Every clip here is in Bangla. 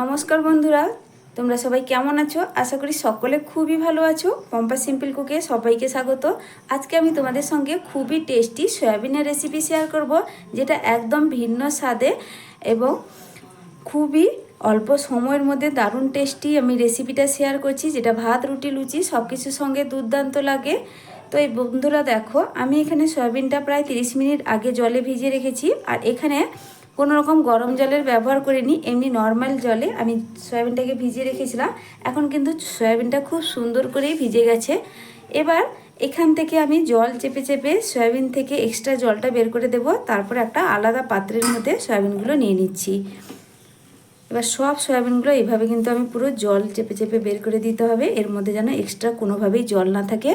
নমস্কার বন্ধুরা, তোমরা সবাই কেমন আছো? আশা করি সকলে খুবই ভালো আছো। পম্পা সিম্পল কুকে সবাইকে স্বাগত। আজকে আমি তোমাদের সঙ্গে খুবই টেস্টি সয়াবিনের রেসিপি শেয়ার করব, যেটা একদম ভিন্ন স্বাদে এবং খুবই অল্প সময়ের মধ্যে দারুণ টেস্টি আমি রেসিপিটা শেয়ার করছি, যেটা ভাত, রুটি, লুচি সব কিছুর সঙ্গে দুর্দান্ত লাগে। তো এই বন্ধুরা দেখো, আমি এখানে সয়াবিনটা প্রায় 30 মিনিট আগে জলে ভিজিয়ে রেখেছি, আর এখানে কোনো রকম গরম জলের ব্যবহার করিনি, এমনি নর্মাল জলে। আমি সয়াবিনটাকে ভিজিয়ে রেখেছিলাম। এখন কিন্তু সয়াবিনটা খুব সুন্দর করেই ভিজে গেছে। এবার এখান থেকে আমি জল চেপে চেপে সয়াবিন থেকে এক্সট্রা জলটা বের করে দেব। তারপর একটা আলাদা পাত্রের মধ্যে সয়াবিনগুলো নিয়ে নিচ্ছি। এবার সব সয়াবিনগুলো এইভাবে কিন্তু আমি পুরো জল চেপে চেপে বের করে দিতে হবে। এর মধ্যে যেন এক্সট্রা কোনোভাবেই জল না থাকে।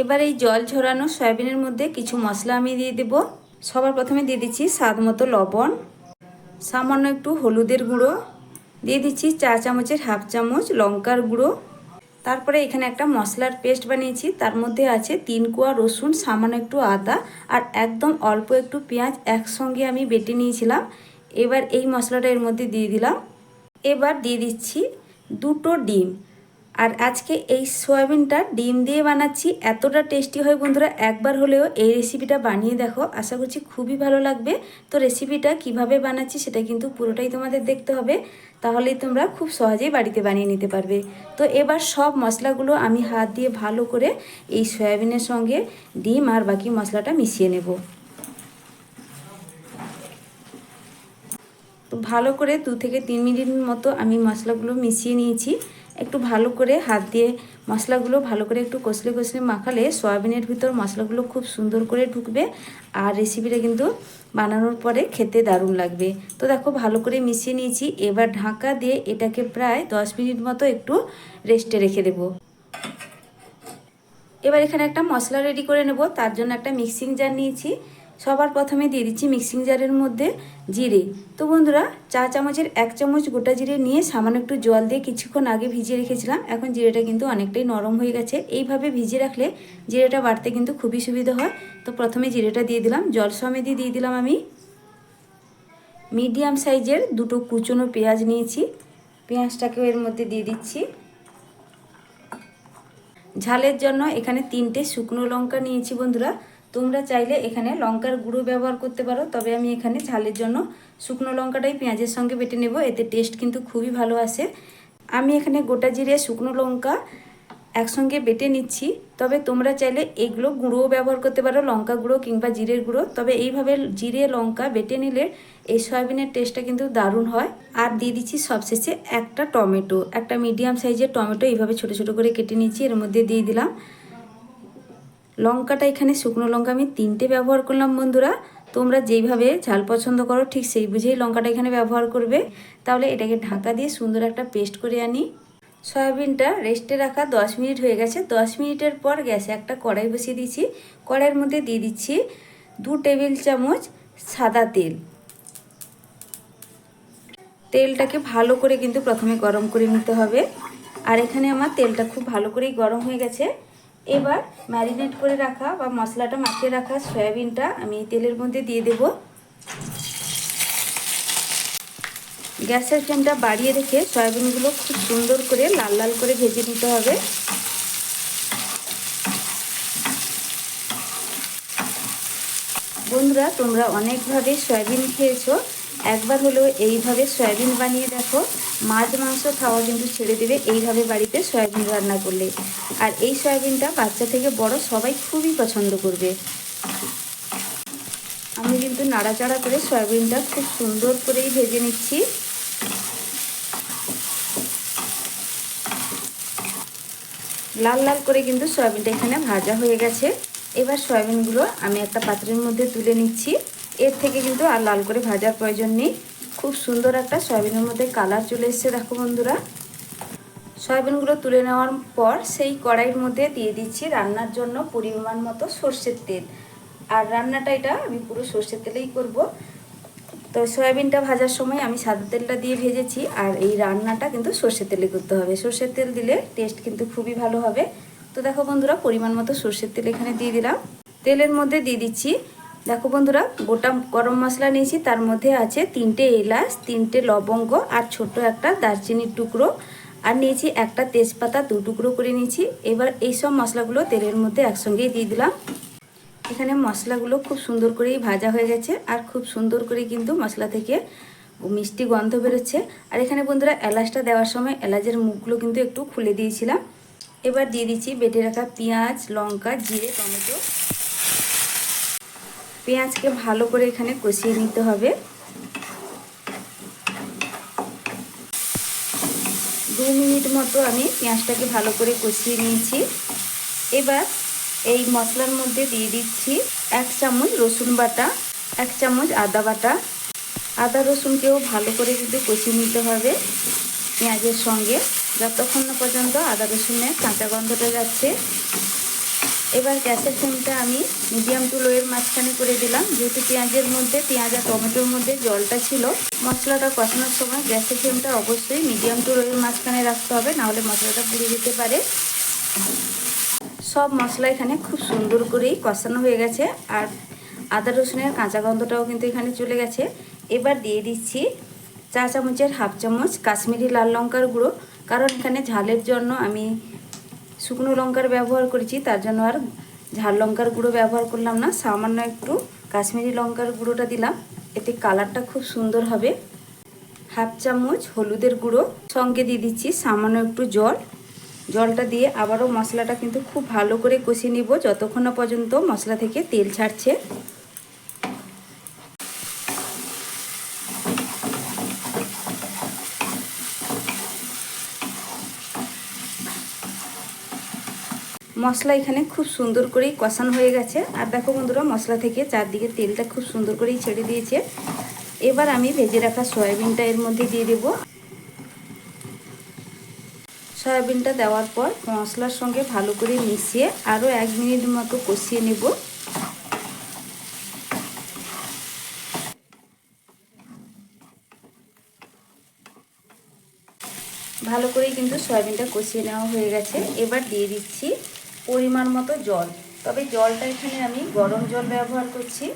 এবার এই জল ঝরানো সয়াবিনের মধ্যে কিছু মশলা আমি দিয়ে দেব। সবার প্রথমে দিয়ে দিচ্ছি স্বাদ মতো লবণ, সামান্য একটু হলুদের গুঁড়ো, দিয়ে দিচ্ছি চা চামচের হাফ চামচ লঙ্কার গুঁড়ো। তারপরে এখানে একটা মশলার পেস্ট বানিয়েছি, তার মধ্যে আছে তিন কোয়া রসুন, সামান্য একটু আদা আর একদম অল্প একটু পেঁয়াজ একসঙ্গে আমি বেটে নিয়েছিলাম। এবার এই মশলাটা এর মধ্যে দিয়ে দিলাম। এবার দিয়ে দিচ্ছি দুটো ডিম। আর আজকে এই সয়াবিনটা ডিম দিয়ে বানাচ্ছি, এতটা টেস্টি হয় বন্ধুরা, একবার হলেও এই রেসিপিটা বানিয়ে দেখো, আশা করছি খুবই ভালো লাগবে। তো রেসিপিটা কীভাবে বানাচ্ছি সেটা কিন্তু পুরোটাই তোমাদের দেখতে হবে, তাহলেই তোমরা খুব সহজেই বাড়িতে বানিয়ে নিতে পারবে। তো এবার সব মশলাগুলো আমি হাত দিয়ে ভালো করে এই সয়াবিনের সঙ্গে ডিম আর বাকি মশলাটা মিশিয়ে নেব। তো ভালো করে দু থেকে তিন মিনিট মতো আমি মশলাগুলো মিশিয়ে নিয়েছি। একটু ভালো করে হাত দিয়ে মশলাগুলো ভালো করে একটু কষলে কষলে মাখালে সয়াবিনের ভিতর মশলাগুলো খুব সুন্দর করে ঢুকবে আর রেসিপিটা কিন্তু বানানোর পরে খেতে দারুণ লাগবে। তো দেখো ভালো করে মিশিয়ে নিয়েছি, এবার ঢাকা দিয়ে এটাকে প্রায় দশ মিনিট মতো একটু রেস্টে রেখে দেবো। এবার এখানে একটা মশলা রেডি করে নেব, তার জন্য একটা মিক্সিং জার নিয়েছি। সবার প্রথমে দিয়ে দিচ্ছি মিক্সিং জারের মধ্যে জিরে। তো বন্ধুরা, চা চামচের এক চামচ গোটা জিরে নিয়ে সামান্য একটু জল দিয়ে কিছুক্ষণ আগে ভিজিয়ে রেখেছিলাম। এখন জিরেটা কিন্তু অনেকটাই নরম হয়ে গেছে। এইভাবে ভিজিয়ে রাখলে জিরেটা বাড়তে কিন্তু খুবই সুবিধা হয়। তো প্রথমে জিরেটা দিয়ে দিলাম। জল সমেতই দিয়ে দিলাম আমি। মিডিয়াম সাইজের দুটো কুচনো পেঁয়াজ নিয়েছি। পেঁয়াজটাকেও এর মধ্যে দিয়ে দিচ্ছি। ঝালের জন্য এখানে তিনটে শুকনো লঙ্কা নিয়েছি বন্ধুরা। তোমরা চাইলে এখানে লঙ্কার গুঁড়ো ব্যবহার করতে পারো, তবে আমি এখানে ঝালের জন্য শুকনো লঙ্কাটাই পেঁয়াজের সঙ্গে বেটে নেব, এতে টেস্ট কিন্তু খুবই ভালো আসে। আমি এখানে গোটা জিরে শুকনো লঙ্কা একসঙ্গে বেটে নিচ্ছি, তবে তোমরা চাইলে এগুলো গুঁড়োও ব্যবহার করতে পারো, লঙ্কা গুঁড়ো কিংবা জিরের গুঁড়ো, তবে এইভাবে জিরে, লঙ্কা বেটে নিলে এই সয়াবিনের টেস্টটা কিন্তু দারুণ হয়। আর দিয়ে দিচ্ছি সবশেষে একটা টমেটো, একটা মিডিয়াম সাইজের টমেটো, এইভাবে ছোট ছোট করে কেটে নিচ্ছি এর মধ্যে দিয়ে দিলাম। লঙ্কাটা এখানে শুকনো লঙ্কা আমি তিনটে ব্যবহার করলাম বন্ধুরা। তোমরা যেইভাবে ঝাল পছন্দ করো, ঠিক সেই বুঝেই লঙ্কাটা এখানে ব্যবহার করবে। তাহলে এটাকে ঢাকা দিয়ে সুন্দর একটা পেস্ট করে আনি। সয়াবিনটা রেস্টে রাখা দশ মিনিট হয়ে গেছে। দশ মিনিটের পর গ্যাসে একটা কড়াই বসিয়ে দিচ্ছি। কড়াইয়ের মধ্যে দিয়ে দিচ্ছি দু টেবিল চামচ সাদা তেল। তেলটাকে ভালো করে কিন্তু প্রথমে গরম করে নিতে হবে। আর এখানে আমার তেলটা খুব ভালো করেই গরম হয়ে গেছে। এবার ম্যারিনেট করে রাখা বা মশলাটা মাখিয়ে রাখা সয়াবিনটা আমি তেলের মধ্যে দিয়ে দেব। গ্যাসের ফ্লেমটা বাড়িয়ে রেখে সয়াবিনগুলো খুব সুন্দর করে লাল লাল করে ভেজে নিতে হবে। বন্ধুরা, তোমরা অনেকভাবে সয়াবিন খেয়েছো। একবার হলেও এইভাবে সয়াবিন বানিয়ে দেখো। মাছ, মাংস, খাওয়া কিন্তু ছেড়ে দেবে এইভাবে বাড়িতে সয়াবিন রান্না করলে। আর এই সয়াবিনটা বাচ্চা থেকে বড় সবাই খুবই পছন্দ করবে। আমি কিন্তু নাড়াচাড়া করে সয়াবিনটা খুব সুন্দর করেই ভেজে নিচ্ছি। লাল লাল করে কিন্তু সয়াবিনটা এখানে ভাজা হয়ে গেছে। এবার সয়াবিনগুলো আমি একটা পাত্রের মধ্যে তুলে নিচ্ছি। এর থেকে কিন্তু আর লাল করে ভাজার প্রয়োজন নেই। খুব সুন্দর একটা সয়াবিনের মধ্যে কালার চলে এসছে, দেখো বন্ধুরা। সয়াবিনগুলো তুলে নেওয়ার পর সেই কড়াইয়ের মধ্যে দিয়ে দিচ্ছি রান্নার জন্য পরিমাণ মতো সর্ষের তেল। আর রান্নাটা এটা আমি পুরো সর্ষের তেলেই করব। তো সয়াবিনটা ভাজার সময় আমি সাদা তেলটা দিয়ে ভেজেছি আর এই রান্নাটা কিন্তু সর্ষের তেলে করতে হবে। সর্ষের তেল দিলে টেস্ট কিন্তু খুবই ভালো হবে। তো দেখো বন্ধুরা, পরিমাণ মতো সর্ষের তেল এখানে দিয়ে দিলাম। তেলের মধ্যে দিয়ে দিচ্ছি দেখো বন্ধুরা, গোটা গরম মশলা নিয়েছি, তার মধ্যে আছে তিনটে এলাচ, তিনটে লবঙ্গ আর ছোট একটা দারচিনির টুকরো। আর নিয়েছি একটা তেজপাতা, দু টুকরো করে নিয়েছি। এবার এই সব মশলাগুলো তেলের মধ্যে একসঙ্গেই দিয়ে দিলাম। এখানে মশলাগুলো খুব সুন্দর করেই ভাজা হয়ে গেছে, আর খুব সুন্দর করে কিন্তু মশলা থেকে মিষ্টি গন্ধ বেরোচ্ছে। আর এখানে বন্ধুরা, এলাচটা দেওয়ার সময় এলাচের মুখগুলো কিন্তু একটু খুলে দিয়েছিলাম। এবার দিয়ে দিচ্ছি বেটে রাখা পেঁয়াজ, লঙ্কা, জিরে, টমেটো। পেঁয়াজকে ভালো করে এখানে কষিয়ে নিতে হবে। দু মিনিট মতো আমি পেঁয়াজটাকে ভালো করে কষিয়ে নিয়েছি। এবার এই মশলার মধ্যে দিয়ে দিচ্ছি এক চামচ রসুন বাটা, এক চামচ আদা বাটা। আদা রসুনকেও ভালো করে কিন্তু কষিয়ে নিতে হবে পেঁয়াজের সঙ্গে। যতক্ষণ পর্যন্ত আদা রসুনের কাঁচা গন্ধটা যাচ্ছে এবার গ্যাসের ফ্লেমটা আমি মিডিয়াম টু লোয়ের মাঝখানে করে দিলাম। যেহেতু পেঁয়াজের মধ্যে, পেঁয়াজ আর টমেটোর মধ্যে জলটা ছিল, মশলাটা কষানোর সময় গ্যাসের ফ্লেমটা অবশ্যই মিডিয়াম টু লোয়ের মাঝখানে রাখতে হবে, নাহলে মশলাটা পুড়ে যেতে পারে। সব মশলা এখানে খুব সুন্দর করেই কষানো হয়ে গেছে, আর আদা রসুনের কাঁচা গন্ধটাও কিন্তু এখানে চলে গেছে। এবার দিয়ে দিচ্ছি চা চামচের হাফ চামচ কাশ্মীরি লাল লঙ্কার গুঁড়ো, কারণ এখানে ঝালের জন্য আমি শুকনো লঙ্কার ব্যবহার করেছি, তার জন্য আর ঝাল লঙ্কার গুঁড়ো ব্যবহার করলাম না, সামান্য একটু কাশ্মীরি লঙ্কার গুঁড়োটা দিলাম, এতে কালারটা খুব সুন্দর হবে। হাফ চামচ হলুদের গুঁড়ো সঙ্গে দিয়ে দিচ্ছি সামান্য একটু জল, জলটা দিয়ে আবারও মশলাটা কিন্তু খুব ভালো করে কষিয়ে নিব, যতক্ষণ পর্যন্ত মশলা থেকে তেল ছাড়ছে। মশলা এখানে খুব সুন্দর করেই কষানো হয়ে গেছে। আর দেখো বন্ধুরা, মশলা থেকে চারদিকে তেলটা খুব সুন্দর করেই ছেড়ে দিয়েছে। এবার আমি ভেজে রাখা সয়াবিনটা এর মধ্যে দিয়ে দেব। সয়াবিনটা দেওয়ার পর মশলার সঙ্গে ভালো করে মিশিয়ে আরও এক মিনিট মতো কষিয়ে নেব। ভালো করেই কিন্তু সয়াবিনটা কষিয়ে নেওয়া হয়ে গেছে। এবার দিয়ে দিচ্ছি পরিমাণ মতো জল। তবে জলটা এখানে আমি গরম জল ব্যবহার করছি।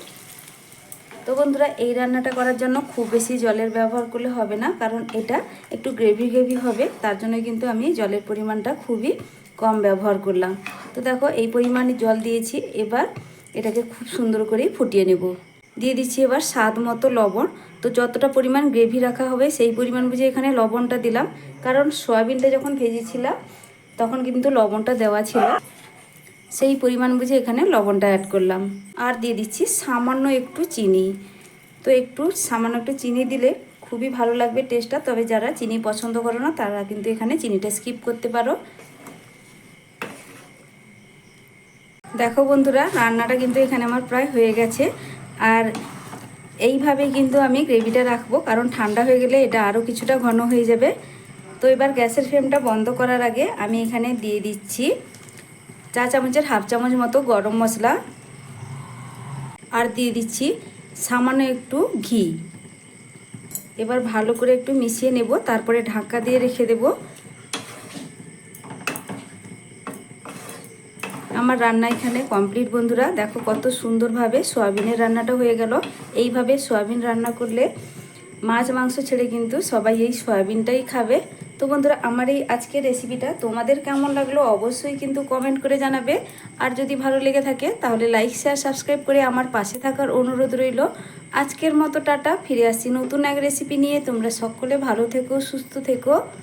তো বন্ধুরা, এই রান্নাটা করার জন্য খুব বেশি জলের ব্যবহার করলে হবে না, কারণ এটা একটু গ্রেভি গ্রেভি হবে। তার জন্য কিন্তু আমি জলের পরিমাণটা খুবই কম ব্যবহার করলাম। তো দেখো, এই পরিমাণে জল দিয়েছি। এবার এটাকে খুব সুন্দর করে ফুটিয়ে নেব। দিয়ে দিচ্ছি এবার স্বাদ মতো লবণ। তো যতটা পরিমাণ গ্রেভি রাখা হবে, সেই পরিমাণ বুঝে এখানে লবণটা দিলাম। কারণ সয়াবিনটা যখন ভেজেছিলাম, তখন কিন্তু লবণটা দেওয়া ছিল। সেই পরিমাণ বুঝে এখানে লবণটা অ্যাড করলাম। আর দিয়ে দিচ্ছি সামান্য একটু চিনি। তো একটু সামান্য একটু চিনি দিলে খুবই ভালো লাগবে টেস্টটা তবে যারা চিনি পছন্দ করো না, তারা কিন্তু এখানে চিনিটা স্কিপ করতে পারো। দেখো বন্ধুরা, রান্নাটা কিন্তু এখানে আমার প্রায় হয়ে গেছে। আর এইভাবেই কিন্তু আমি গ্রেভিটা রাখব, কারণ ঠান্ডা হয়ে গেলে এটা আরও কিছুটা ঘন হয়ে যাবে। তো এবার গ্যাসের ফ্লেমটা বন্ধ করার আগে আমি এখানে দিয়ে দিচ্ছি চা চামচের হাফ চামচ মতো গরম মশলা আর দিয়ে দিচ্ছি সামান্য একটু ঘি। এবার ভালো করে একটু মিশিয়ে নেব, তারপরে ঢাকা দিয়ে রেখে দেব। আমার রান্না এখানে কমপ্লিট, বন্ধুরা। দেখো কত সুন্দরভাবে সোয়াবিনের রান্নাটা হয়ে গেল। এইভাবে সোয়াবিন রান্না করলে মাছ মাংস ছেড়ে কিন্তু সবাই এই সয়াবিনটাই খাবে। তো বন্ধুরা, আমার এই আজকের রেসিপিটা তোমাদের কেমন লাগল অবশ্যই কিন্তু কমেন্ট করে জানাবে। আর যদি ভালো লেগে থাকে, তাহলে লাইক শেয়ার সাবস্ক্রাইব করে আমার পাশে থাকার অনুরোধ রইল। আজকের মতো টাটা, ফিরে আসছি নতুন এক রেসিপি নিয়ে। তোমরা সকলে ভালো থেকো, সুস্থ থেকো।